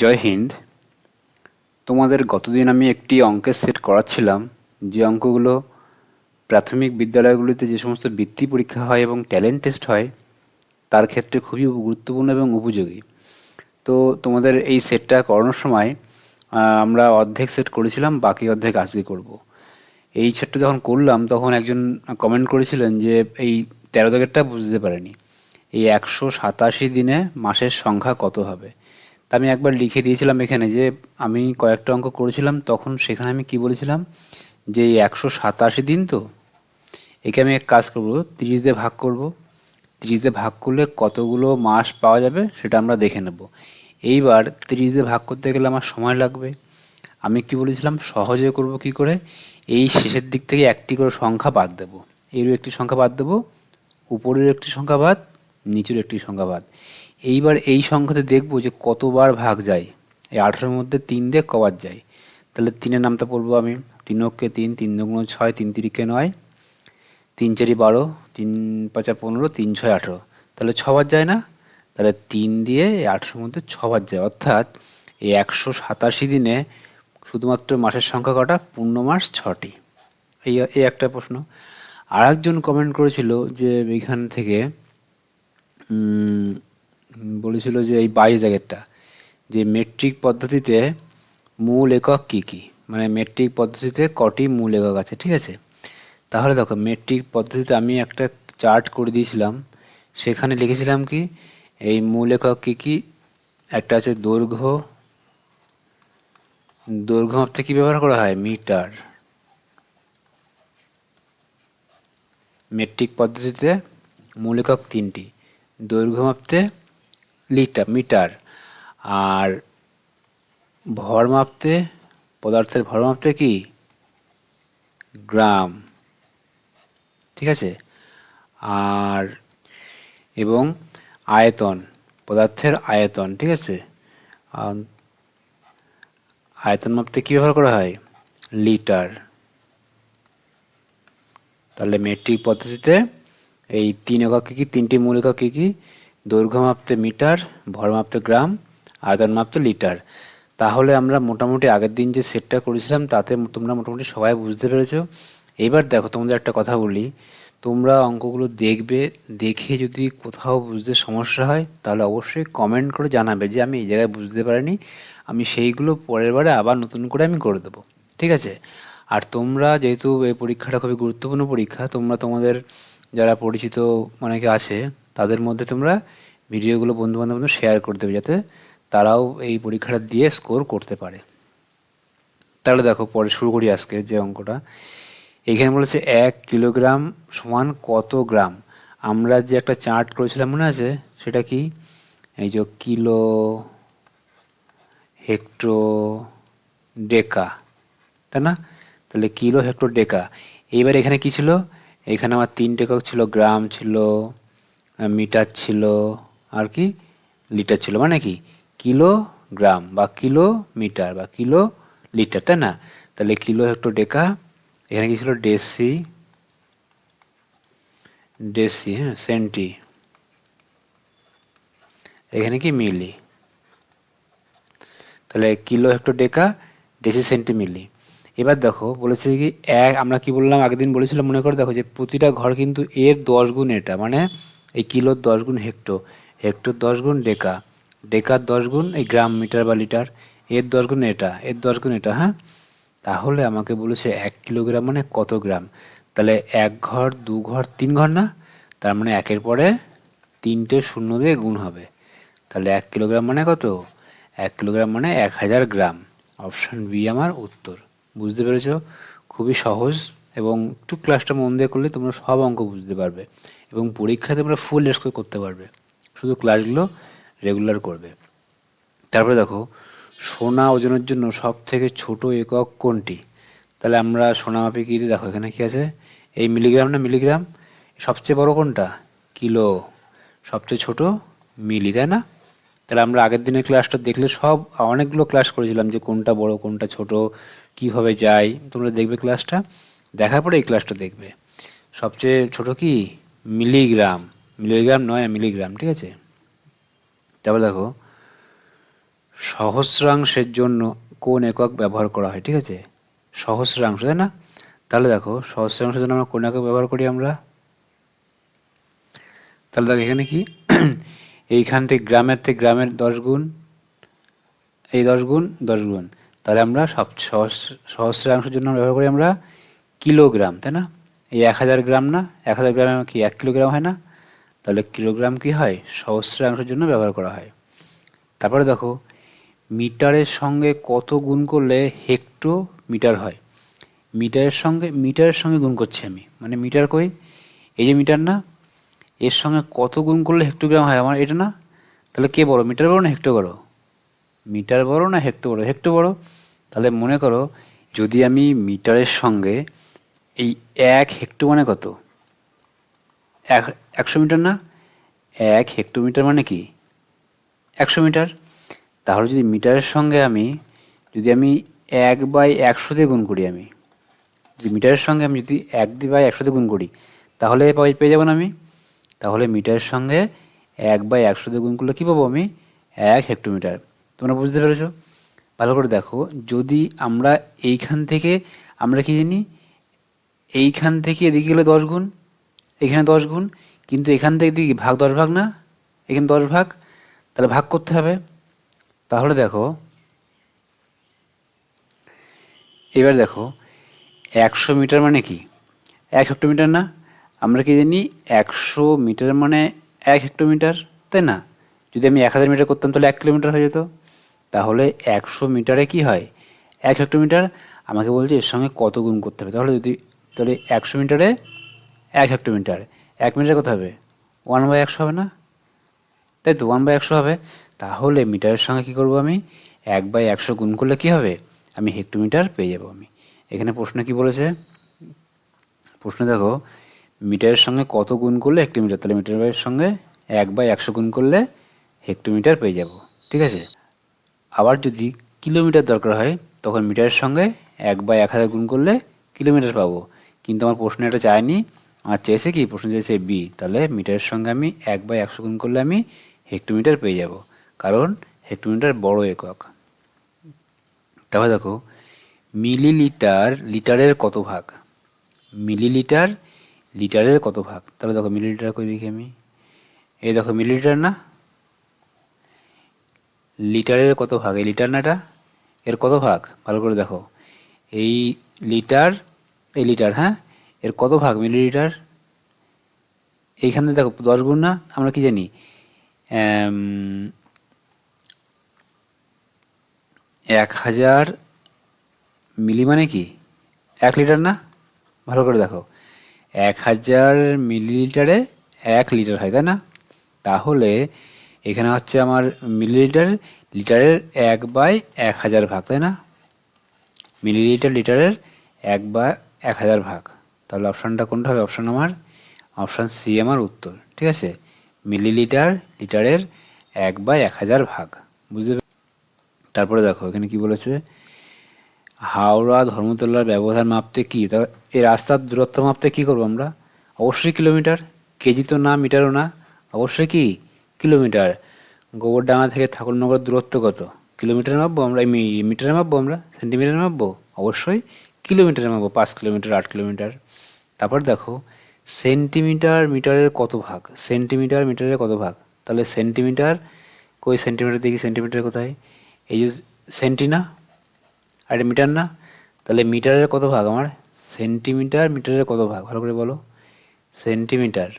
জয় হিন্দ। তোমাদের গতদিন আমি একটি অঙ্কের সেট করাচ্ছিলাম। যে অঙ্কগুলো প্রাথমিক বিদ্যালয়গুলিতে যে সমস্ত বৃত্তি পরীক্ষা হয় এবং ট্যালেন্ট টেস্ট হয়, তার ক্ষেত্রে খুবই গুরুত্বপূর্ণ এবং উপযোগী। তো তোমাদের এই সেটটা করানোর সময় আমরা অর্ধেক সেট করেছিলাম, বাকি অর্ধেক আজকে করব। এই সেটটা যখন করলাম, তখন একজন কমেন্ট করেছিলেন যে, এই তেরো দাগেরটা বুঝতে পারেনি। এই একশো সাতাশি দিনে মাসের সংখ্যা কত হবে? তা আমি একবার লিখে দিয়েছিলাম এখানে যে আমি কয়েকটা অঙ্ক করেছিলাম, তখন সেখানে আমি কি বলেছিলাম? যে একশো সাতাশি দিন তো, একে আমি এক কাজ করব, তিরিশ দিয়ে ভাগ করব। তিরিশ দিয়ে ভাগ করলে কতগুলো মাস পাওয়া যাবে সেটা আমরা দেখে নেব। এইবার তিরিশ দিয়ে ভাগ করতে গেলে আমার সময় লাগবে। আমি কি বলেছিলাম? সহজে করব কি করে? এই শেষের দিক থেকে একটি করে সংখ্যা বাদ দেবো। এরও একটি সংখ্যা বাদ দেবো, উপরের একটি সংখ্যা বাদ, নিচের একটি সংখ্যা বাদ। এইবার এই সংখ্যাতে দেখব যে কতবার ভাগ যায়। এই আঠেরোর মধ্যে তিন দিয়ে কবার যায়। তাহলে তিনের নামটা পড়ব আমি। তিন অক্ষে তিন তিন দুগুণ ছয়, তিন তিরিকে নয়। তিন চারি বারো, তিন পাঁচা পনেরো, তিন ছয় আঠেরো। তাহলে ছবার যায় না? তাহলে তিন দিয়ে এই আঠেরোর মধ্যে ছবার যায়। অর্থাৎ এই একশো সাতাশি দিনে শুধুমাত্র মাসের সংখ্যা কটা? পূর্ণ মাস ছটি। এই এই একটা প্রশ্ন। আর একজন কমেন্ট করেছিল যে এইখান থেকে বলেছিল যে এই বাইশ জায়গাটা যে মেট্রিক পদ্ধতিতে মূল একক কী কী? মানে মেট্রিক পদ্ধতিতে কটি মূল একক আছে, ঠিক আছে? তাহলে দেখো মেট্রিক পদ্ধতিতে আমি একটা চার্ট করে দিয়েছিলাম, সেখানে লিখেছিলাম কি, এই মূল একক কী কী? একটা আছে দৈর্ঘ্য দৈর্ঘ্য মাপতে কী ব্যবহার করা হয়? মিটার। মেট্রিক পদ্ধতিতে মূল একক তিনটি, দৈর্ঘ্য মাপতে লিটার, মিটার। আর ভর মাপতে, পদার্থের ভর মাপতে কি? গ্রাম। ঠিক আছে? আর এবং আয়তন, পদার্থের আয়তন, ঠিক আছে? আয়তন মাপতে কী ব্যবহার করা হয়? লিটার। তাহলে মেট্রিক পদ্ধতিতে এই তিন একক কী কী? তিনটি মূল কী কী? দৈর্ঘ্য মাপতে মিটার ভর মাপতে গ্রাম আয়তন মাপতে লিটার। তাহলে আমরা মোটামুটি আগের দিন যে সেটটা করেছিলাম, তাতে তোমরা মোটামুটি সবাই বুঝতে পেরেছ। এবার দেখো, তোমাদের একটা কথা বলি। তোমরা অঙ্কগুলো দেখবে, দেখে যদি কোথাও বুঝতে সমস্যা হয়, তাহলে অবশ্যই কমেন্ট করে জানাবে যে আমি এই জায়গায় বুঝতে পারিনি। আমি সেইগুলো পরের বারে আবার নতুন করে আমি করে দেবো। ঠিক আছে? আর তোমরা যেহেতু এই পরীক্ষাটা খুবই গুরুত্বপূর্ণ পরীক্ষা, তোমরা তোমাদের যারা পরিচিত অনেকে আছে তাদের মধ্যে তোমরা ভিডিওগুলো বন্ধু বান্ধব শেয়ার করে দেবে যাতে তারাও এই পরীক্ষাটা দিয়ে স্কোর করতে পারে। তাহলে দেখো, পরে শুরু করি আজকে যে অঙ্কটা। এখানে বলেছে এক কিলোগ্রাম সমান কত গ্রাম? আমরা যে একটা চার্ট করেছিলাম, মনে আছে? সেটা কি? এই যে কিলো হেক্টো ডেকা তাই না? তাহলে কিলো হেক্টর ডেকা এইবার এখানে কি ছিল? এখানে আমার তিনটে একক ছিল, গ্রাম ছিল মিটার ছিল, আর কি? লিটার ছিল মানে কি? কিলো গ্রাম বা কিলো মিটার বা কিলো লিটার তাই না? তাহলে কিলো হেক্টর ডেকা, এখানে কি ছিল? ডেসি ডেসি হ্যাঁ সেন্টি। এখানে কি? মিলি। তাহলে kilo hecto deca, deci, centi, milli. এবার দেখো, বলেছে কি, এক, আমরা কি বললাম, আগের দিন বলেছিলাম মনে করে দেখো যে প্রতিটা ঘর কিন্তু এর দশ গুণ এটা মানে এই কিলোর দশ গুণ হেক্টো হেক্টর দশ গুণ ডেকা। ডেকার দশ গুণ এই গ্রাম মিটার বা লিটার। এর দশ গুণ এটা, এর দশ গুণ এটা হ্যাঁ? তাহলে আমাকে বলেছে এক কিলোগ্রাম মানে কত গ্রাম? তাহলে এক ঘর, দু ঘর, তিন ঘর না? তার মানে একের পরে তিনটে শূন্য দিয়ে গুণ হবে। তাহলে এক কিলোগ্রাম মানে কত? এক কিলোগ্রাম মানে এক হাজার গ্রাম। অপশান বি আমার উত্তর। বুঝতে পেরেছ? খুবই সহজ এবং একটু ক্লাসটা মন দিয়ে করলে তোমরা সব অঙ্ক বুঝতে পারবে এবং পরীক্ষায় তোমরা ফুল স্কোর করতে পারবে। শুধু ক্লাসগুলো রেগুলার করবে। তারপরে দেখো, সোনা ওজনের জন্য সব থেকে ছোট একক কোনটি? তাহলে আমরা সোনা মাপে কি? দেখো এখানে কী আছে? এই মিলিগ্রাম না মিলিগ্রাম সবচেয়ে বড় কোনটা? কিলো। সবচেয়ে ছোট মিলি তাই না? তাহলে আমরা আগের দিনের ক্লাসটা দেখলে সব, অনেকগুলো ক্লাস করেছিলাম যে কোনটা বড়, কোনটা ছোট, কীভাবে যায়। তোমরা দেখবে ক্লাসটা দেখার পরে এই ক্লাসটা দেখবে। সবচেয়ে ছোট কি? মিলিগ্রাম। মিলিগ্রাম নয়, মিলিগ্রাম, ঠিক আছে? তারপর দেখো, সহস্রাংশের জন্য কোন একক ব্যবহার করা হয়, ঠিক আছে? সহস্রাংশ, তাই না? তাহলে দেখো, সহস্রাংশের জন্য আমরা কোন একক ব্যবহার করি আমরা? তাহলে দেখো এখানে কি? এইখান থেকে গ্রামের থেকে গ্রামের দশ গুণ। এই দশ গুণ দশ গুণ। তাহলে আমরা সব সহস্র, সহস্রাংশের জন্য ব্যবহার করি আমরা কিলোগ্রাম, তাই না? এই এক হাজার গ্রাম না? এক হাজার গ্রাম কি এক কিলোগ্রাম হয় না? তাহলে কিলোগ্রাম কি হয়? সহস্রাংশের জন্য ব্যবহার করা হয়। তারপরে দেখো, মিটারের সঙ্গে কত গুণ করলে হেক্টো মিটার হয়? মিটারের সঙ্গে মিটারের সঙ্গে গুণ করছি আমি। মানে মিটার কই? এই যে মিটার না, এর সঙ্গে কত গুণ করলে হেক্টোগ্রাম হয়? আমার এটা না? তাহলে কে বড়? মিটার বড় না হেক্টো বড়? মিটার বড় না হেক্টো বড়? হেক্টো বড়? তাহলে মনে করো, যদি আমি মিটারের সঙ্গে এই এক হেক্টো মানে কত? এক, একশো মিটার না? এক হেক্টোমিটার মানে কি? একশো মিটার। তাহলে যদি মিটারের সঙ্গে আমি, যদি আমি এক বাই একশো দিয়ে গুণ করি আমি, যদি মিটারের সঙ্গে আমি যদি এক দি বাই একশো দিয়ে গুণ করি, তাহলে পাই- পেয়ে যাব না আমি? তাহলে মিটারের সঙ্গে এক বাই একশো দিয়ে গুণ করলে কী পাবো আমি? এক হেক্টোমিটার তোমরা বুঝতে পেরেছ? ভালো করে দেখো। যদি আমরা এইখান থেকে, আমরা কি জানি? এইখান থেকে এদিকে গেলে দশ গুণ, এখানে দশ গুণ, কিন্তু এখান থেকে দিকে ভাগ দশ ভাগ না, এখানে দশ ভাগ, তাহলে ভাগ করতে হবে। তাহলে দেখো, এবার দেখো, একশো মিটার মানে কি? এক হেক্টোমিটার না, আমরা কি জানি একশো মিটার মানে এক হেক্টোমিটার, তাই না? যদি আমি এক হাজার মিটার করতাম তাহলে এক কিলোমিটার হয়ে যেত। তাহলে একশো মিটারে কি হয়? এক হেক্টোমিটার, আমাকে বলছে এর সঙ্গে কত গুণ করতে হবে? তাহলে যদি তাহলে একশো মিটারে এক হেক্টোমিটার। এক মিটারে কত হবে? ওয়ান বাই একশো হবে না? তাই তো, ওয়ান বাই একশো হবে। তাহলে মিটারের সঙ্গে কী করব আমি? এক বাই একশো গুণ করলে কী হবে? আমি হেক্টোমিটার পেয়ে যাব আমি। এখানে প্রশ্ন কি বলেছে? প্রশ্ন দেখো, মিটারের সঙ্গে কত গুণ করলে হেক্টোমিটার? তাহলে মিটারের সঙ্গে এক বাই একশো গুণ করলে হেক্টোমিটার পেয়ে যাব। ঠিক আছে? আবার যদি কিলোমিটার দরকার হয়, তখন মিটারের সঙ্গে এক বাই এক হাজার গুণ করলে কিলোমিটার পাবো। কিন্তু আমার প্রশ্ন এটা চায়নি আমার চেয়েছে কি? প্রশ্ন চেয়েছে বি তাহলে মিটারের সঙ্গে আমি এক বাই একশো গুণ করলে আমি হেক্টোমিটার পেয়ে যাব। কারণ হেক্টোমিটার বড় একক। তাহলে দেখো, মিলিলিটার লিটারের কত ভাগ? মিলিলিটার লিটারের কত ভাগ? তাহলে দেখো মিলিলিটার করে দেখি আমি। এই দেখো মিলিলিটার না? লিটারের কত ভাগ? এই লিটার না এটা? এর কত ভাগ? ভালো করে দেখো। এই লিটার এই লিটার হ্যাঁ? এর কত ভাগ মিলিলিটার? এইখানে দেখো, দশ গুণ না? আমরা কি জানি? এক হাজার মিলি মানে কি? এক লিটার না? ভালো করে দেখো। এক হাজার মিলিলিটারে এক লিটার হয়, তাই না? তাহলে এখানে হচ্ছে আমার মিলিলিটার লিটারের এক বাই এক হাজার ভাগ, তাই না? মিলিলিটার লিটারের এক বা এক হাজার ভাগ। তাহলে অপশানটা কোনটা হবে? অপশান আমার, অপশান সি আমার উত্তর। ঠিক আছে? মিলিলিটার লিটারের এক বাই এক হাজার ভাগ। বুঝতে তারপরে দেখো, এখানে কি বলেছে? হাওড়া ধর্মতলার ব্যবধান মাপতে কি? তা এই রাস্তার দূরত্ব মাপতে কি করব আমরা? অবশ্যই কিলোমিটার। কেজি তো না, মিটারও না। অবশ্যই কি? কিলোমিটার। গোবরডাঙ্গা থেকে ঠাকুরনগর দূরত্ব কত? কিলোমিটারে মাপবো আমরা? মিটারে মাপবো আমরা? সেন্টিমিটারে মাপবো? অবশ্যই কিলোমিটারে মাপবো, পাঁচ কিলোমিটার, আট কিলোমিটার। তারপর দেখো, সেন্টিমিটার মিটারের কত ভাগ? সেন্টিমিটার মিটারের কত ভাগ? তাহলে সেন্টিমিটার কই সেন্টিমিটার দেখি, সেন্টিমিটার কোথায়? এই যে সেন্টি না? আর মিটার না? তাহলে মিটারের কত ভাগ আমার? সেন্টিমিটার মিটারের কত ভাগ? ভালো করে বলো। সেন্টিমিটার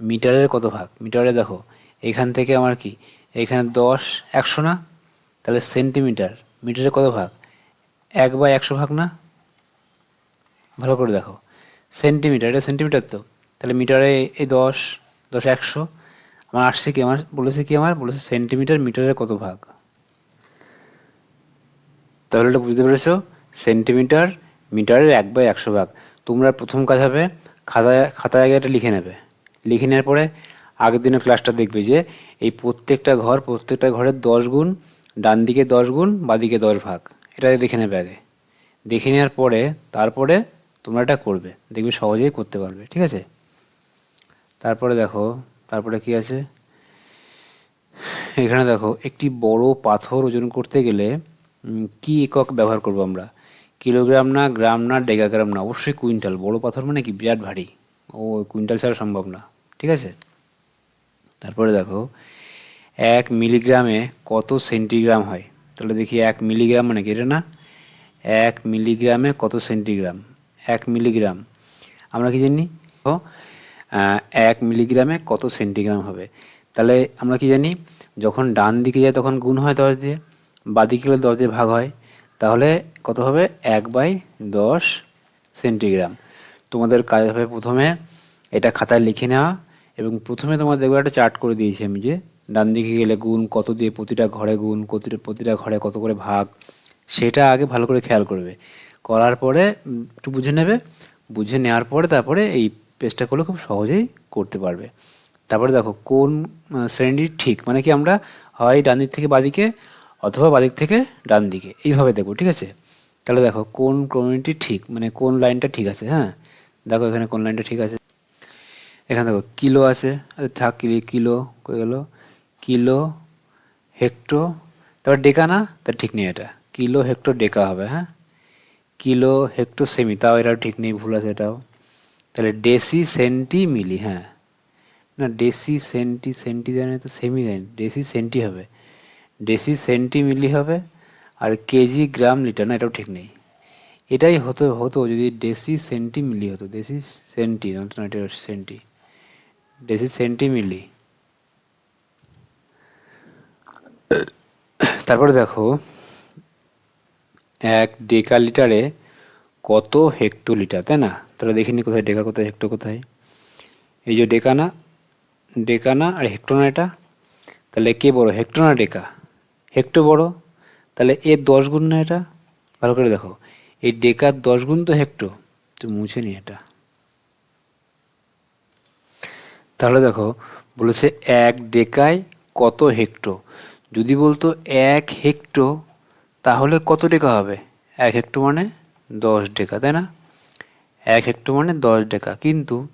মিটারের কত ভাগ? মিটারে দেখো, এখান থেকে আমার কি? এখানে দশ, একশো না? তাহলে সেন্টিমিটার মিটারের কত ভাগ? এক বা একশো ভাগ না? ভালো করে দেখো। সেন্টিমিটার, এটা সেন্টিমিটার তো। তাহলে মিটারে এই দশ দশ একশো। আমার আসছে কি, আমার বলেছে কি আমার? বলেছে সেন্টিমিটার, মিটারের কত ভাগ? তাহলে এটা বুঝতে পেরেছ? সেন্টিমিটার, মিটারের এক বাই একশো ভাগ। তোমরা প্রথম কাজ হবে, খাতায় খাতায় আগে এটা লিখে নেবে। লিখে নেওয়ার পরে আগের দিনের ক্লাসটা দেখবে যে এই প্রত্যেকটা ঘর, প্রত্যেকটা ঘরের দশ গুণ, ডান দিকে দশ গুণ বাদিকে দশ ভাগ। এটা দেখে নেবে আগে। দেখে নেওয়ার পরে, তারপরে তোমরা এটা করবে, দেখবে সহজেই করতে পারবে, ঠিক আছে? তারপরে দেখো, তারপরে কি আছে? এখানে দেখো, একটি বড় পাথর ওজন করতে গেলে কি একক ব্যবহার করব আমরা? কিলোগ্রাম না, গ্রাম না, ডেকাগ্রাম না? অবশ্যই কুইন্টাল। বড় পাথর মানে কি? বিরাট ভারী। ও, কুইন্টাল ছাড়া সম্ভব না, ঠিক আছে? তারপরে দেখো, এক মিলিগ্রামে কত সেন্টিগ্রাম হয়? তাহলে দেখি, এক মিলিগ্রাম মানে কি? এটা না? এক মিলিগ্রামে কত সেন্টিগ্রাম? এক মিলিগ্রাম। আমরা কি জানি? ও, এক মিলিগ্রামে কত সেন্টিগ্রাম হবে? তাহলে আমরা কি জানি? যখন ডান দিকে যায় তখন গুণ হয় দশ দিয়ে বাদিকে গেলে দশ দিয়ে ভাগ হয়। তাহলে কত হবে? এক বাই দশ সেন্টিগ্রাম। তোমাদের কাজ হবে প্রথমে এটা খাতায় লিখে নেওয়া এবং প্রথমে তোমার দেখবে একটা চার্ট করে দিয়েছি আমি যে ডান দিকে গেলে গুণ কত দিয়ে প্রতিটা ঘরে গুণ প্রতিটা প্রতিটা ঘরে কত করে ভাগ সেটা আগে ভালো করে খেয়াল করবে। করার পরে একটু বুঝে নেবে। বুঝে নেওয়ার পরে তারপরে এই পেজটা করলে খুব সহজেই করতে পারবে। তারপরে দেখো, কোন শ্রেণীটি ঠিক? মানে কি আমরা হয় ডান দিক থেকে বাদিকে অথবা বাদিক থেকে ডান দিকে। এইভাবে দেখো ঠিক আছে? তাহলে দেখো, কোন ক্রমটি ঠিক? মানে কোন লাইনটা ঠিক আছে হ্যাঁ? দেখো এখানে কোন লাইনটা ঠিক আছে। এখানে দেখো, কিলো আছে। আচ্ছা থাক, কিলো কিলো, কই গেল? কিলো হেক্টো তারপর ডেকা না? তা ঠিক নেই এটা। কিলো হেক্টো ডেকা হবে হ্যাঁ? কিলো হেক্টো সেমি তাও এটাও ঠিক নেই, ভুল আছে এটাও। তাহলে ডেসি সেন্টি মিলি হ্যাঁ। না ডেসি সেন্টি সেন্টি জানে তো সেমি জানি ডেসি সেন্টি হবে। ডেসি সেন্টি মিলি হবে, আর কেজি গ্রাম লিটার, না, এটাও ঠিক নেই। এটাই হতো হতো যদি ডেসি সেন্টি মিলি হতো ডেসি সেন্টি না, এটা সেন্টি। ডেসি সেন্টি মিলি তারপরে দেখো এক ডেকা লিটারে কত হেক্টোলিটার, তাই না? তাহলে দেখিনি কোথায়, ডেকা কোথায়, হেক্টো কোথায়? এই যে ডেকানা ডেকানা আর হেক্টোনা এটা, তাহলে কে বড়? হেক্টোনা ডেকা? হেক্টো বড়? তাহলে এর দশ গুণ না এটা? ভালো করে দেখো, এই ডেকার দশ গুণ তো হেক্টো, তো মুছে নি এটা। তাহলে দেখো, বলেছে এক ডেকায় কত হেক্টো? যদি বলতো এক হেক্টো তাহলে কত ডেকা হবে? এক হেক্টো মানে দশ ডেকা, তাই না? এক হেক্টো মানে দশ ডেকা। কিন্তু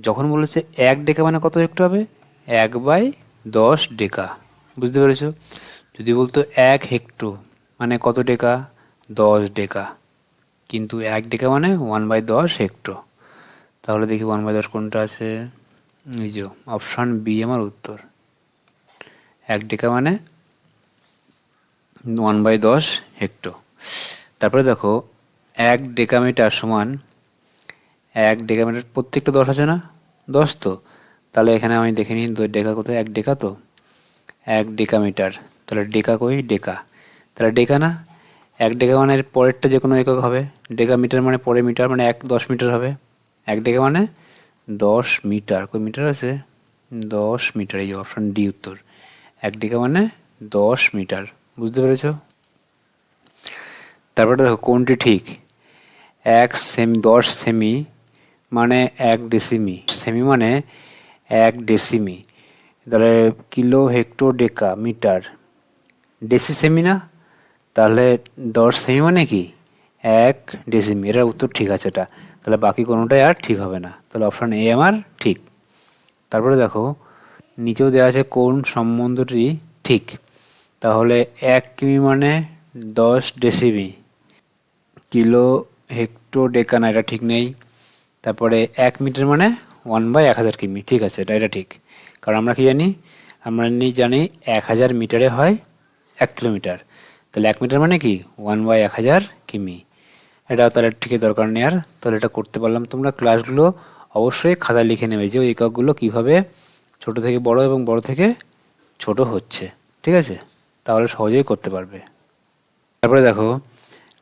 যখন বলেছে এক ডেকা মানে কত হেক্টো হবে? এক বাই দশ ডেকা। বুঝতে পেরেছ? যদি বলতো এক হেক্টো মানে কত ডেকা? দশ ডেকা। কিন্তু এক ডেকা মানে ওয়ান বাই দশ হেক্টো তাহলে দেখি ওয়ান বাই দশ কোনটা আছে? এই যে অপশান বি আমার উত্তর। এক ডেকা মানে ওয়ান বাই দশ হেক্টো। তারপরে দেখো, এক ডেকামিটার সমান এক ডেকামিটার, প্রত্যেকটা দশ আছে না? দশ তো। তাহলে এখানে আমি দেখে নিই ডেকা কোথায়? এক ডেকা তো? এক ডেকামিটার। তাহলে ডেকা কই? ডেকা। তাহলে ডেকা না? এক ডেকা মানে পরেরটা যে কোনো একক হবে। ডেকা মিটার মানে পরে মিটার মানে এক দশ মিটার হবে। এক ডেকা মানে দশ মিটার। কই মিটার আছে? দশ মিটার। এই অপশন ডি উত্তর। এক ডেকা মানে দশ মিটার। বুঝতে পেরেছ? তারপরে দেখো, কোনটি ঠিক? এক সেমি, দশ সেমি মানে এক ডেসিমি। সেমি মানে এক ডেসিমি। তাহলে kilo hecto deca metre. Deci semi না? তাহলে দশ সেমি মানে কি? এক ডেসিমি। এটার উত্তর ঠিক আছে এটা। তাহলে বাকি কোনোটাই আর ঠিক হবে না। তাহলে অপশান এ আমার ঠিক। তারপরে দেখো, নিচেও দেওয়া আছে কোন সম্বন্ধটি ঠিক। তাহলে এক কিমি মানে দশ ডেসিমি। কিলো হেক্টো ডেকানা এটা ঠিক নেই। তারপরে এক মিটার মানে ওয়ান বাই এক হাজার কিমি, ঠিক আছে, এটা এটা ঠিক। কারণ আমরা কি জানি? আমরা নি জানি এক হাজার মিটারে হয় এক কিলোমিটার। তাহলে এক মিটার মানে কি? ওয়ান বাই এক হাজার কিমি। এটাও তাহলে ঠিকই দরকার নেই আর। তাহলে এটা করতে পারলাম তোমরা। ক্লাসগুলো অবশ্যই খাতা লিখে নেবে যে ওই এককগুলো কীভাবে ছোট থেকে বড় এবং বড় থেকে ছোট হচ্ছে। ঠিক আছে? তাহলে সহজেই করতে পারবে। তারপরে দেখো,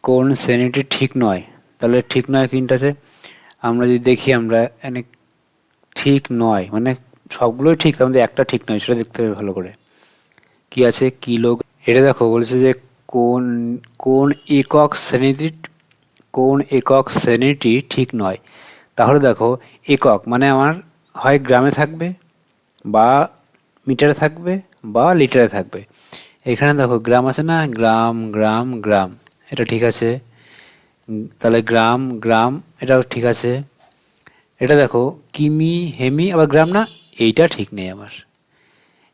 কোন শ্রেণীটি ঠিক নয়। তাহলে ঠিক নয় কোনটা আছে আমরা যদি দেখি আমরা, এনে ঠিক নয় মানে সবগুলোই ঠিক আমাদের একটা ঠিক নয়, সেটা দেখতে হবে ভালো করে। কি আছে? কিলো এটা দেখো, বলছে যে কোন কোন একক শ্রেণীটি, কোন একক শ্রেণীটি ঠিক নয়। তাহলে দেখো, একক মানে আমার হয় গ্রামে থাকবে, বা মিটারে থাকবে, বা লিটারে থাকবে। এখানে দেখো, গ্রাম আছে না? গ্রাম গ্রাম গ্রাম। এটা ঠিক আছে। তাহলে গ্রাম গ্রাম, এটাও ঠিক আছে। এটা দেখো, কিমি, হেমি, আবার গ্রাম না? এইটা ঠিক নেই আমার।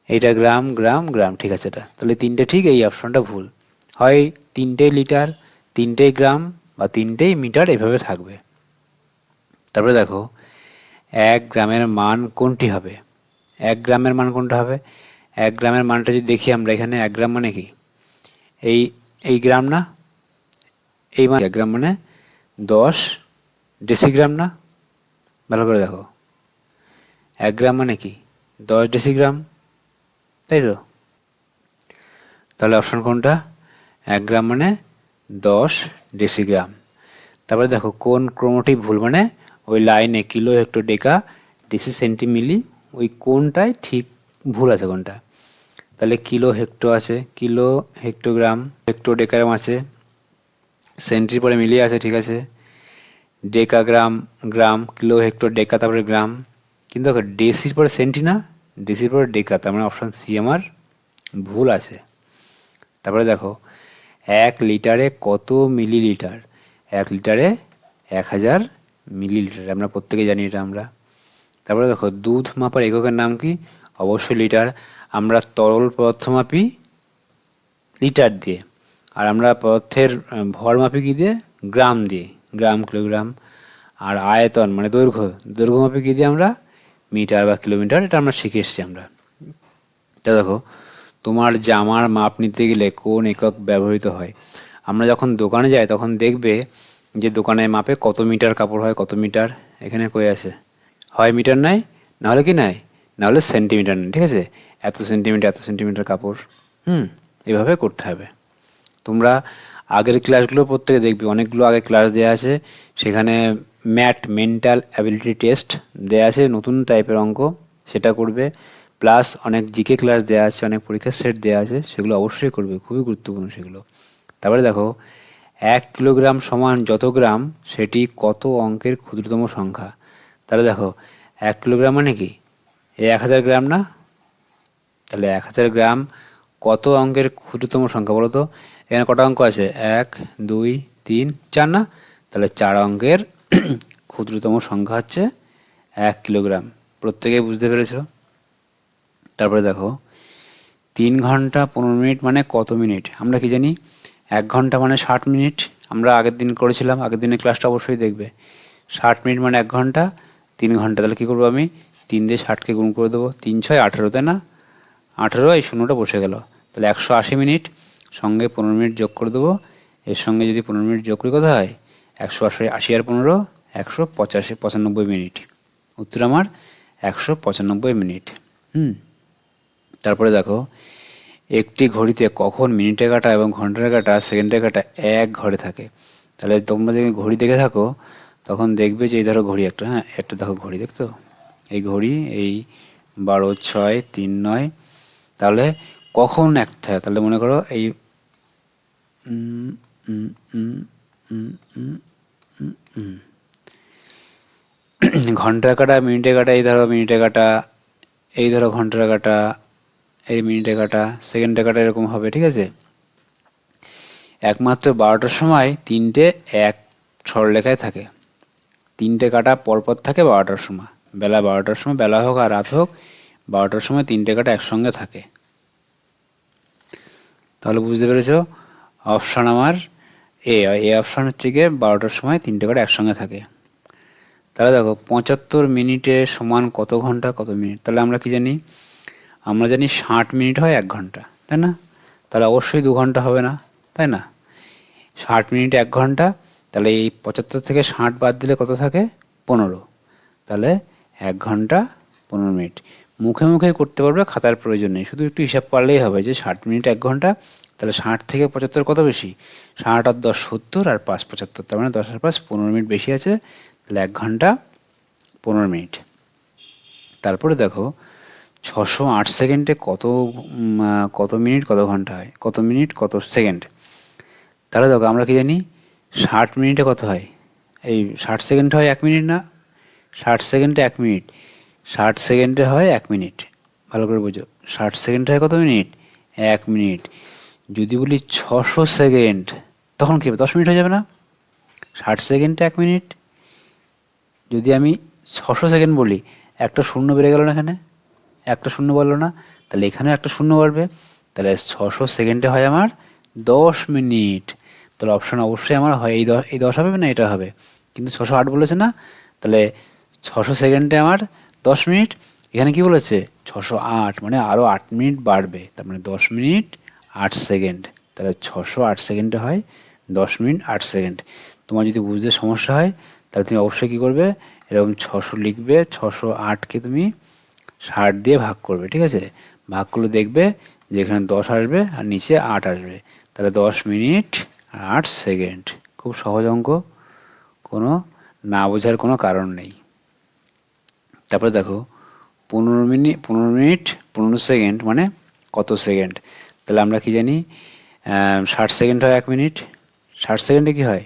এইটা গ্রাম গ্রাম গ্রাম, ঠিক আছে এটা। তাহলে তিনটে ঠিক, এই অপশনটা ভুল। হয় তিনটে লিটার তিনটেই গ্রাম বা তিনটেই মিটার এভাবে থাকবে। তারপরে দেখো, এক গ্রামের মান কোনটি হবে? এক গ্রামের মান কোনটা হবে? এক গ্রামের মানটা যদি দেখি আমরা, এখানে এক গ্রাম মানে কি? এই এই গ্রাম না? এই মানে এক গ্রাম মানে দশ ডেসিগ্রাম না? ভালো করে দেখো। এক গ্রাম মানে কি? দশ ডেসিগ্রাম, তাই তো? তাহলে অপশন কোনটা? এক গ্রাম মানে দশ ডেসিগ্রাম। তারপরে দেখো, কোন ক্রমটি ভুল? মানে ওই লাইনে kilo hecto deca deci centi milli, ওই কোনটাই ঠিক ভুল আছে কোনটা? তাহলে কিলো হেক্টো আছে, কিলো হেক্টোগ্রাম হেক্টো ডেকাগ্রাম আছে সেন্টির পরে মিলিয়ে আছে, ঠিক আছে? Decagram gram kilo hecto deca তারপরে গ্রাম কিন্তু দেখো ডেসির পরে সেন্টি না ডেসির পরে ডেকা তার মানে অপশান সি আমার ভুল আছে। তারপরে দেখো, এক লিটারে কত মিলিলিটার এক লিটারে এক হাজার মিলিলিটার আমরা প্রত্যেকে জানি এটা আমরা। তারপরে দেখো, দুধ মাপার এককের নাম কি? অবশ্যই লিটার। আমরা তরল পদার্থ মাপি লিটার দিয়ে, আর আমরা পদার্থের ভর মাপি কি দিয়ে? গ্রাম দিয়ে, গ্রাম, কিলোগ্রাম, আর আয়তন মানে দৈর্ঘ্য দৈর্ঘ্য মাপি কি দিয়ে আমরা? মিটার বা কিলোমিটার, এটা আমরা শিখে এসেছি আমরা। তা দেখো, তোমার জামার মাপ নিতে গেলে কোন একক ব্যবহৃত হয়? আমরা যখন দোকানে যাই, তখন দেখবে যে দোকানে মাপে কত মিটার কাপড় হয়, কত মিটার, এখানে কই আছে? হয় মিটার নাই, নাহলে কি নাই? নাহলে সেন্টিমিটার নেই, ঠিক আছে? এত সেন্টিমিটার এত সেন্টিমিটার কাপড়। হুম। এভাবে করতে হবে। তোমরা আগের ক্লাসগুলো প্রত্যেকে দেখবে অনেকগুলো আগে ক্লাস দেওয়া আছে। সেখানে ম্যাট মেন্টাল অ্যাবিলিটি টেস্ট দেওয়া আছে নতুন টাইপের অঙ্ক সেটা করবে। প্লাস অনেক জিকে ক্লাস দেওয়া আছে অনেক পরীক্ষার সেট দেওয়া আছে সেগুলো অবশ্যই করবে খুবই গুরুত্বপূর্ণ সেগুলো। তারপরে দেখো এক কিলোগ্রাম সমান যত গ্রাম সেটি কত অঙ্কের ক্ষুদ্রতম সংখ্যা? তাহলে দেখো এক কিলোগ্রাম মানে কি? এই এক হাজার গ্রাম না? তাহলে এক হাজার গ্রাম কত অঙ্কের ক্ষুদ্রতম সংখ্যা বলো তো? এখানে কটা অঙ্ক আছে? এক, দুই, তিন, চার না? তাহলে চার অঙ্কের ক্ষুদ্রতম সংখ্যা হচ্ছে এক কিলোগ্রাম। প্রত্যেকেই বুঝতে পেরেছ? তারপরে দেখো, তিন ঘণ্টা পনেরো মিনিট মানে কত মিনিট? আমরা কি জানি? এক ঘণ্টা মানে ষাট মিনিট। আমরা আগের দিন করেছিলাম, আগের দিনের ক্লাসটা অবশ্যই দেখবে। ষাট মিনিট মানে এক ঘণ্টা, তিন ঘণ্টা। তাহলে কী করব আমি? তিন দিয়ে ষাটকে গুণ করে দেবো। তিন, ছয়, আঠেরো, তাই না? আঠেরো, এই শূন্যটা বসে গেল। তাহলে একশো আশি মিনিট, সঙ্গে পনেরো মিনিট যোগ করে দেবো। এর সঙ্গে যদি পনেরো মিনিট যোগ করি কথা হয়? একশো আশি আশি আর পনেরো, একশো পঁচাশি, পঁচানব্বই মিনিট। উত্তর আমার, একশো পঁচানব্বই মিনিট। হুম। তারপরে দেখো, একটি ঘড়িতে কখন মিনিটে কাটা এবং ঘণ্টার কাটা, সেকেন্ডে কাটা এক ঘরে থাকে। তাহলে তোমরা যদি ঘড়ি দেখে থাকো, তখন দেখবে যে এই ধরো ঘড়ি একটা হ্যাঁ একটা দেখো ঘড়ি দেখতো এই ঘড়ি, এই বারো, ছয়, তিন, নয় তাহলে কখন এক থাকে তাহলে মনে করো এই। ঘণ্টা কাটা, মিনিটে কাটা, এই ধরো মিনিটে কাটা, এই ধরো ঘণ্টার কাটা, এই মিনিটে কাটা, সেকেন্ডে কাটা এরকম হবে, ঠিক আছে একমাত্র বারোটার সময় তিনটে এক সরলেখায় থাকে তিনটে কাটা পরপর থাকে বারোটার সময় বেলা বারোটার সময়, বেলা হোক আর রাত হোক বারোটার সময় তিনটে কাটা একসঙ্গে থাকে। তাহলে বুঝতে পেরেছ? অপশান আমার এ এ অপশান হচ্ছে গিয়ে বারোটার সময় তিনটে কাটা একসঙ্গে থাকে। তাহলে দেখো, পঁচাত্তর মিনিটে সমান কত ঘণ্টা, কত মিনিট? তাহলে আমরা কি জানি? আমরা জানি ষাট মিনিট হয় এক ঘণ্টা, তাই না? তাহলে অবশ্যই দু ঘণ্টা হবে না, তাই না? ষাট মিনিট এক ঘণ্টা, তাহলে এই পঁচাত্তর থেকে ষাট বাদ দিলে কত থাকে? পনেরো। তাহলে এক ঘণ্টা পনেরো মিনিট। মুখে মুখে করতে পারবে, খাতার প্রয়োজন নেই। শুধু একটু হিসাব পারলেই হবে যে ষাট মিনিট এক ঘণ্টা, তাহলে ষাট থেকে পঁচাত্তর কত বেশি? ষাট আর দশ সত্তর আর পাঁচ পঁচাত্তর, তার মানে দশ আর পাঁচ পনেরো মিনিট বেশি আছে, তাহলে এক ঘণ্টা পনেরো মিনিট। তারপরে দেখো, ছশো আট সেকেন্ডে কত কত মিনিট, কত ঘণ্টা হয়? কত মিনিট, কত সেকেন্ড? তাহলে দেখো, আমরা কি জানি, ষাট মিনিটে কত হয়? এই ষাট সেকেন্ড হয় এক মিনিট না? ষাট সেকেন্ডে এক মিনিট। ষাট সেকেন্ডে হয় এক মিনিট। ভালো করে বোঝো। ষাট সেকেন্ডে হয় কত মিনিট? এক মিনিট। যদি বলি ছশো সেকেন্ড, তখন কী হবে? দশ মিনিট হয়ে যাবে না? ষাট সেকেন্ডে এক মিনিট। যদি আমি ছশো সেকেন্ড বলি, একটা শূন্য বেড়ে গেল না এখানে? একটা শূন্য বলল না? তাহলে এখানেও একটা শূন্য বাড়বে। তাহলে ছশো সেকেন্ডে হয় আমার দশ মিনিট। তাহলে অপশান অবশ্যই আমার হয়। এই দশ এই দশ হবে না, এটা হবে। কিন্তু ছশো আট বলেছে না? তাহলে ছশো সেকেন্ডে আমার দশ মিনিট, এখানে কি বলেছে? ছশো আট মানে আরও আট মিনিট বাড়বে। তার মানে দশ মিনিট আট সেকেন্ড। তাহলে ছশো আট সেকেন্ডে হয়, দশ মিনিট আট সেকেন্ড। তোমার যদি বুঝতে সমস্যা হয়, তাহলে তুমি অবশ্যই কী করবে? এরকম ছশো লিখবে, ছশো আটকে তুমি ষাট দিয়ে ভাগ করবে, ঠিক আছে? ভাগ করলে দেখবে যে এখানে দশ আসবে আর নিচে আট আসবে। তাহলে দশ মিনিট আর আট সেকেন্ড। খুব সহজ অঙ্ক। কোনো না বোঝার কোনো কারণ নেই। তারপরে দেখো, পনেরো মিনিট পনেরো মিনিট, পনেরো সেকেন্ড মানে কত সেকেন্ড? তাহলে আমরা কি জানি ষাট সেকেন্ড হয় এক মিনিট। ষাট সেকেন্ডে কি হয়?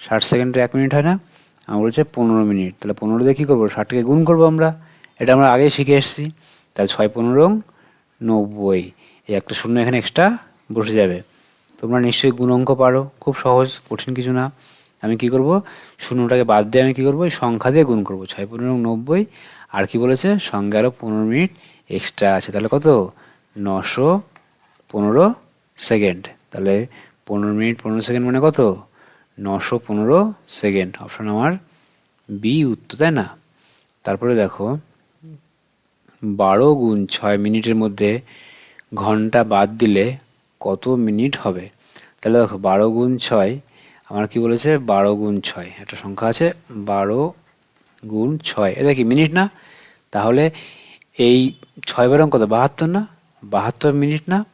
ষাট সেকেন্ডে এক মিনিট হয় না। আমরা বলছে পনেরো মিনিট। তাহলে পনেরো দিয়ে কী করব? ষাটকে গুণ করব আমরা। এটা আমরা আগেই শিখে এসেছি। তাহলে ছয় পনেরো নব্বই। এই একটা শূন্য এখানে এক্সট্রা বসে যাবে। তোমরা নিশ্চয়ই গুণ অঙ্ক পারো। খুব সহজ, কঠিন কিছু না। আমি কি করব? শূন্যটাকে বাদ দিয়ে আমি কি করব? এই সংখ্যা দিয়ে গুণ করব। ছয় পনেরো নব্বই। আর কি বলেছে? সঙ্গে আরও পনেরো মিনিট এক্সট্রা আছে। তাহলে কত? নশো পনেরো সেকেন্ড তাহলে পনেরো মিনিট পনেরো সেকেন্ড মানে কত? নশো পনেরো সেকেন্ড অপশান আমার বি উত্তর, তাই না? তারপরে দেখো, বারো গুণ ছয় মিনিটের মধ্যে ঘণ্টা বাদ দিলে কত মিনিট হবে? তাহলে দেখো, বারো গুণ ছয় আমার কি বলেছে? বারো গুণ ছয়। একটা সংখ্যা আছে, বারো গুণ ছয়। এটা কি মিনিট না? তাহলে এই ছয় বারং কত বাহাত্তর না? বাহাত্তর মিনিট না?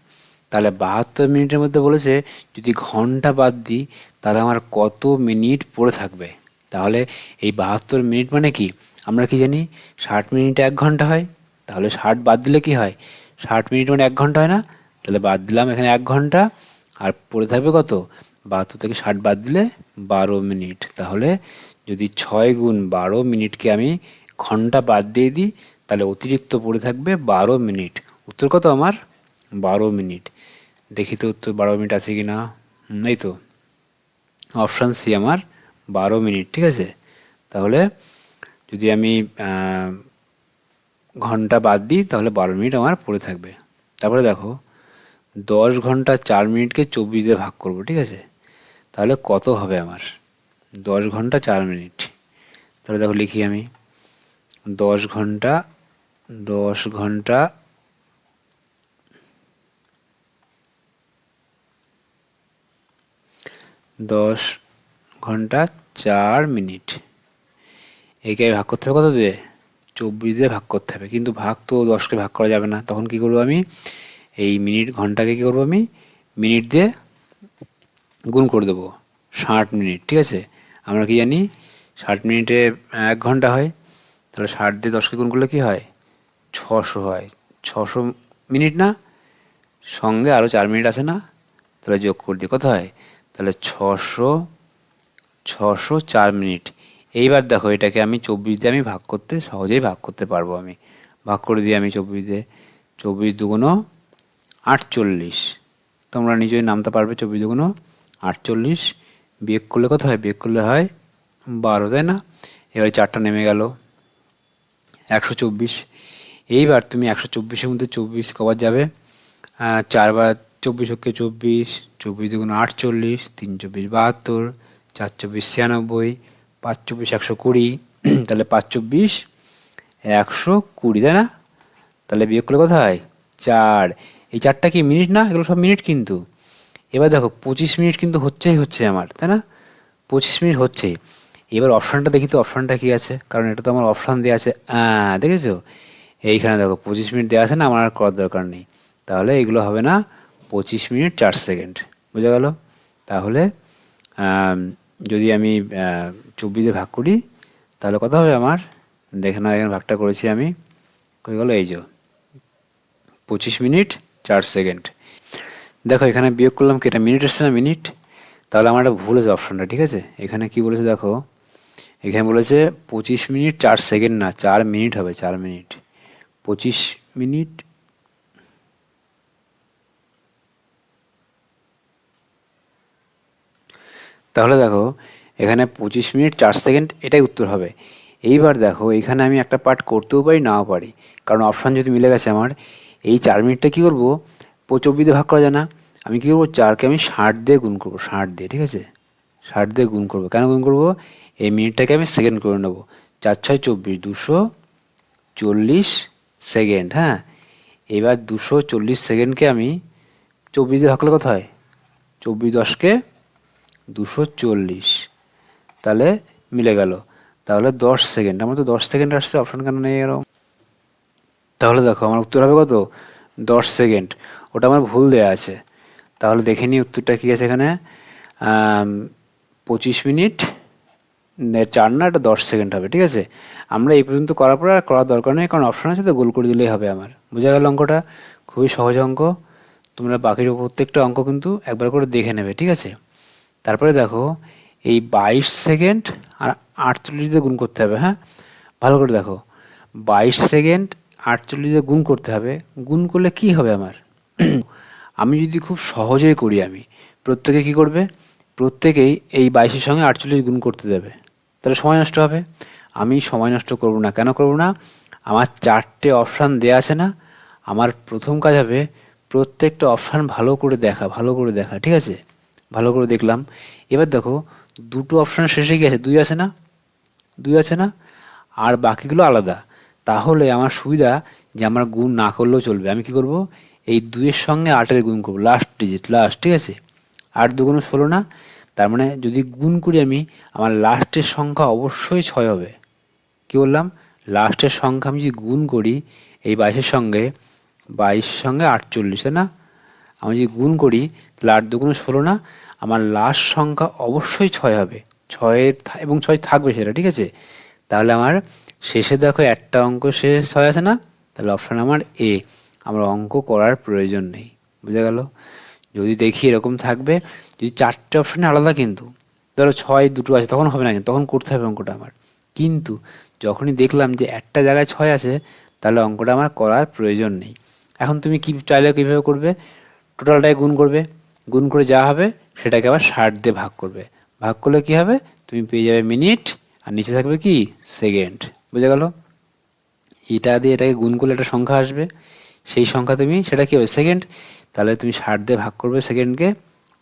তাহলে বাহাত্তর মিনিটের মধ্যে বলেছে, যদি ঘণ্টা বাদ দিই, তাহলে আমার কত মিনিট পড়ে থাকবে? তাহলে এই বাহাত্তর মিনিট মানে কি? আমরা কি জানি? ষাট মিনিটে এক ঘণ্টা হয়। তাহলে ষাট বাদ দিলে কি হয়? ষাট মিনিট মানে এক ঘণ্টা হয় না? তাহলে বাদ দিলাম এখানে এক ঘণ্টা। আর পড়ে থাকবে কত? বাহাত্তর থেকে ষাট বাদ দিলে বারো মিনিট। তাহলে যদি ছয় গুণ বারো মিনিটকে আমি ঘণ্টা বাদ দিয়ে দিই, তাহলে অতিরিক্ত পড়ে থাকবে বারো মিনিট। উত্তর কত আমার? বারো মিনিট। দেখি তো উত্তর বারো মিনিট আছে কি না এই তো। অপশান সি আমার, বারো মিনিট, ঠিক আছে? তাহলে যদি আমি ঘণ্টা বাদ দিই, তাহলে বারো মিনিট আমার পড়ে থাকবে। তারপরে দেখো, দশ ঘণ্টা চার মিনিটকে চব্বিশ দিয়ে ভাগ করব, ঠিক আছে? তাহলে কত হবে আমার? দশ ঘণ্টা চার মিনিট। তাহলে দেখো লিখি আমি। দশ ঘণ্টা দশ ঘণ্টা দশ ঘণ্টা চার মিনিট। একে ভাগ করতে হবে কত দিয়ে? চব্বিশ দিয়ে ভাগ করতে হবে। কিন্তু ভাগ তো দশকে ভাগ করা যাবে না। তখন কি করব আমি? এই মিনিট, ঘন্টাকে কি করব আমি? মিনিট দিয়ে গুণ করে দেবো। ষাট মিনিট, ঠিক আছে? আমরা কি জানি? ষাট মিনিটে এক ঘণ্টা হয়। তাহলে ষাট দিয়ে দশকে গুণ করলে কি হয়? ছশো হয়। ছশো মিনিট না? সঙ্গে আরও চার মিনিট আছে না? তাহলে যোগ করে দিই, কত হয়? তাহলে ছশো ছশো চার মিনিট। এইবার দেখো, এটাকে আমি চব্বিশ দিয়ে আমি ভাগ করতে সহজেই ভাগ করতে পারব আমি। ভাগ করে দিই আমি চব্বিশ দিয়ে। চব্বিশ দুগুণো আটচল্লিশ। তোমরা নিজেই নামতে পারবে, চব্বিশ দুগুণো আটচল্লিশ, বিয়োগ করলে কত হয়? বিয়োগ করলে হয় বারো, তাই না? এবারে চারটা নেমে গেল, একশো চব্বিশ। এইবার তুমি একশো চব্বিশের মধ্যে চব্বিশ কবার যাবে। চারবার চব্বিশ হচ্ছে চব্বিশ চব্বিশ দুগুণ আটচল্লিশ, তিন চব্বিশ বাহাত্তর, চার চব্বিশ ছিয়ানব্বই, পাঁচ চব্বিশ একশো কুড়ি। তাহলে পাঁচ চব্বিশ একশো কুড়ি, তাই না? তাহলে বিয়োগ করলে কত হয়? চার। এই চারটা কি মিনিট না? এগুলো সব মিনিট কিন্তু। এবার দেখো পঁচিশ মিনিট কিন্তু হচ্ছেই হচ্ছে আমার তাই না? পঁচিশ মিনিট হচ্ছেই। এবার অপশানটা দেখি তো অপশানটা কী আছে? কারণ এটা তো আমার অপশান দেওয়া আছে। আহ, দেখেছ? এইখানে দেখো পঁচিশ মিনিট দেওয়া আছে না আমার আর করার দরকার নেই। তাহলে এগুলো হবে না পঁচিশ মিনিট চার সেকেন্ড। বোঝা গেল? তাহলে যদি আমি চব্বিশে ভাগ করি তাহলে কত হবে আমার? দেখে নাও এখানে ভাগটা করেছি আমি। হয়ে গেলো এই যে। পঁচিশ মিনিট চার সেকেন্ড। দেখো, এখানে বিয়োগ করলাম কি? এটা মিনিট এসছে না মিনিট তাহলে আমার একটা ভুল আছে অপশনটা ঠিক আছে? এখানে কি বলেছে দেখো? এখানে বলেছে পঁচিশ মিনিট চার সেকেন্ড না, চার মিনিট হবে, চার মিনিট পঁচিশ মিনিট তাহলে দেখো, এখানে পঁচিশ মিনিট চার সেকেন্ড এটাই উত্তর হবে। এইবার দেখো, এখানে আমি একটা পার্ট করতেও পারি, নাও পারি। কারণ অপশান যদি মিলে গেছে আমার, এই চার মিনিটটা কী করব? চব্বিশ ভাগ করা যায় না। আমি কী করব? চারকে আমি ষাট দিয়ে গুণ করব, ষাট দিয়ে, ঠিক আছে? ষাট দিয়ে গুণ করব। কেন গুণ করব? এই মিনিটটাকে আমি সেকেন্ড করে নেব। চার, ছয়, চব্বিশ, দুশো চল্লিশ সেকেন্ড হ্যাঁ? এবার দুশো চল্লিশ সেকেন্ডকে আমি চব্বিশ দিয়ে ভাগ করলে কত হয়? চব্বিশ দশকে দুশো চল্লিশ। তাহলে মিলে গেল। তাহলে দশ সেকেন্ড আমার তো দশ সেকেন্ড আসছে অপশন কেন নেই এরকম? তাহলে দেখো, আমার উত্তর হবে কত? দশ সেকেন্ড ওটা আমার ভুল দেওয়া আছে। তাহলে দেখে নিই উত্তরটা কী আছে এখানে। পঁচিশ মিনিট চার না, এটা দশ সেকেন্ড হবে, ঠিক আছে? আমরা এই পর্যন্ত করার পর আর করার দরকার নেই, কারণ অপশান আছে তো, গোল করে দিলেই হবে আমার। বোঝা গেল অঙ্কটা? খুবই সহজ অঙ্ক। তোমরা বাকির প্রত্যেকটা অঙ্ক কিন্তু একবার করে দেখে নেবে, ঠিক আছে? তারপরে দেখো, এই বাইশ সেকেন্ড আর আটচল্লিশ দিয়ে গুণ করতে হবে হ্যাঁ? ভালো করে দেখো। বাইশ সেকেন্ড, আটচল্লিশ দিয়ে গুণ করতে হবে। গুণ করলে কি হবে আমার? আমি যদি খুব সহজেই করি আমি, প্রত্যেকে কি করবে? প্রত্যেকেই এই বাইশের সঙ্গে আটচল্লিশ গুণ করতে দেবে। তাহলে সময় নষ্ট হবে। আমি সময় নষ্ট করব না। কেন করব না? আমার চারটে অপশান দেওয়া আছে না। আমার প্রথম কাজ হবে প্রত্যেকটা অপশান ভালো করে দেখা, ভালো করে দেখা, ঠিক আছে? ভালো করে দেখলাম। এবার দেখো, দুটো অপশান শেষে কি আছে? দুই আছে না? দুই আছে না? আর বাকিগুলো আলাদা। তাহলে আমার সুবিধা যে আমার গুণ না করলেও চলবে। আমি কি করব? এই দুইয়ের সঙ্গে আটের গুণ করব লাস্ট ডিজিট লাস্ট ঠিক আছে? আট দুগুণ ষোলো না? তার মানে যদি গুণ করি আমি, আমার লাস্টের সংখ্যা অবশ্যই ছয় হবে। কি বললাম? লাস্টের সংখ্যা আমি যদি গুণ করি, এই বাইশের সঙ্গে বাইশের সঙ্গে আটচল্লিশ, তাই না? আমি যদি গুণ করি, তাহলে আট দুগুণ ষোলো না? আমার লাস্ট সংখ্যা অবশ্যই ছয় হবে। ছয়ের এবং ছয় থাকবে সেটা, ঠিক আছে? তাহলে আমার শেষে দেখো একটা অঙ্ক শেষ ছয় আছে না? তাহলে অপশান আমার এ আমার অঙ্ক করার প্রয়োজন নেই। বুঝা গেল? যদি দেখি এরকম থাকবে, যদি চারটে অপশানে আলাদা কিন্তু, ধরো ছয় দুটো আছে, তখন হবে না কিন্তু, তখন করতে হবে অঙ্কটা আমার। কিন্তু যখনই দেখলাম যে একটা জায়গায় ছয় আছে, তাহলে অঙ্কটা আমার করার প্রয়োজন নেই। এখন তুমি কী চাইলে কীভাবে করবে? টোটালটাই গুণ করবে। গুণ করে যা হবে, সেটাকে আবার ষাট দিয়ে ভাগ করবে। ভাগ করলে কী হবে? তুমি পেয়ে যাবে মিনিট, আর নিচে থাকবে কি? সেকেন্ড। বুঝে গেল? এটা দিয়ে এটাকে গুণ করলে একটা সংখ্যা আসবে। সেই সংখ্যা তুমি, সেটা কি হবে? সেকেন্ড তাহলে তুমি ষাট দিয়ে ভাগ করবে সেকেন্ডকে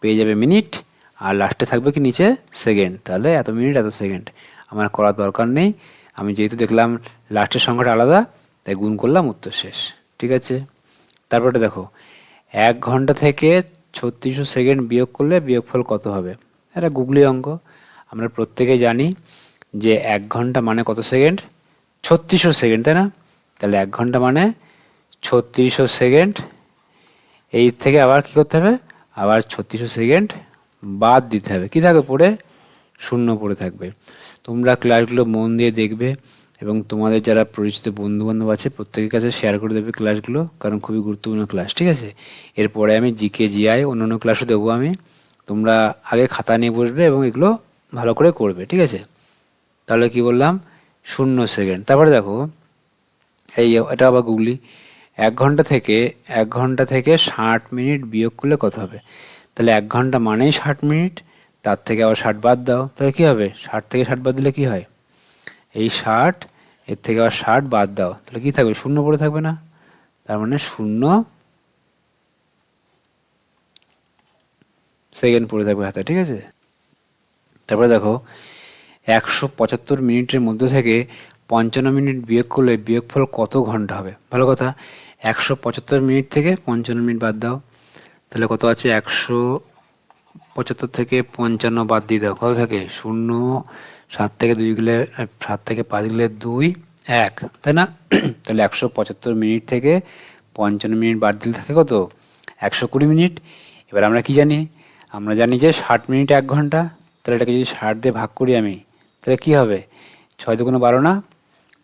পেয়ে যাবে মিনিট আর লাস্টে থাকবে কি নিচে? সেকেন্ড তাহলে এত মিনিট এত সেকেন্ড আমার করার দরকার নেই। আমি যেহেতু দেখলাম লাস্টের সংখ্যাটা আলাদা, তাই গুণ করলাম উত্তর শেষ। ঠিক আছে? তারপরে দেখো, এক ঘণ্টা থেকে ছত্রিশশো সেকেন্ড বিয়োগ করলে বিয়োগফল কত হবে? এটা গুগলি অঙ্ক। আমরা প্রত্যেকে জানি যে এক ঘণ্টা মানে কত সেকেন্ড ছত্রিশশো সেকেন্ড তাই না? তাহলে এক ঘণ্টা মানে ছত্রিশশো সেকেন্ড। এই থেকে আবার কি করতে হবে? আবার ছত্রিশশো সেকেন্ড বাদ দিতে হবে। কী থাকবে পড়ে? শূন্য পড়ে থাকবে। তোমরা ক্লাসগুলো মন দিয়ে দেখবে এবং তোমাদের যারা পরিচিত বন্ধু বান্ধব আছে, প্রত্যেকের কাছে শেয়ার করে দেবে ক্লাসগুলো, কারণ খুবই গুরুত্বপূর্ণ ক্লাস, ঠিক আছে? এরপরে আমি জিকে জিআই অন্যান্য ক্লাসও দেবো আমি। তোমরা আগে খাতা নিয়ে বসবে এবং এগুলো ভালো করে করবে, ঠিক আছে? তাহলে কি বললাম? শূন্য সেকেন্ড। তারপরে দেখো, এই এটা আবার গুগলি। এক ঘণ্টা থেকে, এক ঘণ্টা থেকে ষাট মিনিট বিয়োগ করলে কত হবে? তাহলে এক ঘণ্টা মানেই ষাট মিনিট, তার থেকে আবার ষাট বাদ দাও, তাহলে কী হবে? ষাট থেকে ষাট বাদ দিলে কী হয়? এই ষাট, এর থেকে আবার ষাট বাদ দাও, তাহলে কী থাকবে? শূন্য পড়ে থাকবে না। তার মানে শূন্য সেকেন্ড পড়ে থাকবে হাতে, ঠিক আছে? তারপরে দেখো, একশো পঁচাত্তর মিনিটের মধ্যে থেকে পঞ্চান্ন মিনিট বিয়োগ করলে বিয়োগফল কত ঘণ্টা হবে? ভালো কথা। একশো পঁচাত্তর মিনিট থেকে পঞ্চান্ন মিনিট বাদ দাও। তাহলে কত আছে? একশো পঁচাত্তর থেকে পঞ্চান্ন বাদ দিয়ে দাও। কত থাকে? শূন্য, সাত থেকে দুই গেলে, সাত থেকে পাঁচ গেলে দুই, এক। তাই না? তাহলে একশো পঁচাত্তর মিনিট থেকে পঞ্চান্ন মিনিট বাদ দিলে থাকে কত? একশো কুড়ি মিনিট। এবার আমরা কি জানি? আমরা জানি যে ষাট মিনিট এক ঘণ্টা। তাহলে এটাকে যদি ষাট দিয়ে ভাগ করি আমি, তাহলে কি হবে? ছয় দুগুণ বারো না?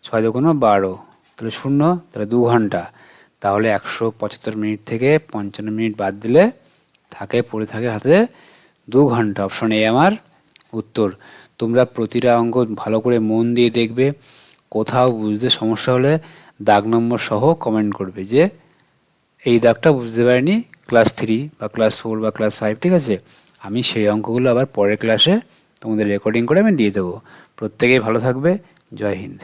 ছয় দুগুণ বারো। তাহলে শূন্য, তাহলে দু ঘণ্টা। তাহলে একশো পঁচাত্তর মিনিট থেকে পঞ্চান্ন মিনিট বাদ দিলে থাকে, পড়ে থাকে হাতে দু ঘণ্টা। অপশন এ আমার উত্তর। তোমরা প্রতিটা অঙ্ক ভালো করে মন দিয়ে দেখবে। কোথাও বুঝতে সমস্যা হলে দাগ নম্বর সহ কমেন্ট করবে যে, এই দাগটা বুঝতে পারিনি ক্লাস থ্রি বা ক্লাস ফোর বা ক্লাস ফাইভ ঠিক আছে? আমি সেই অঙ্কগুলো আবার পরের ক্লাসে তোমাদের রেকর্ডিং করে আমি দিয়ে দেবো। প্রত্যেকেই ভালো থাকবে। জয় হিন্দ।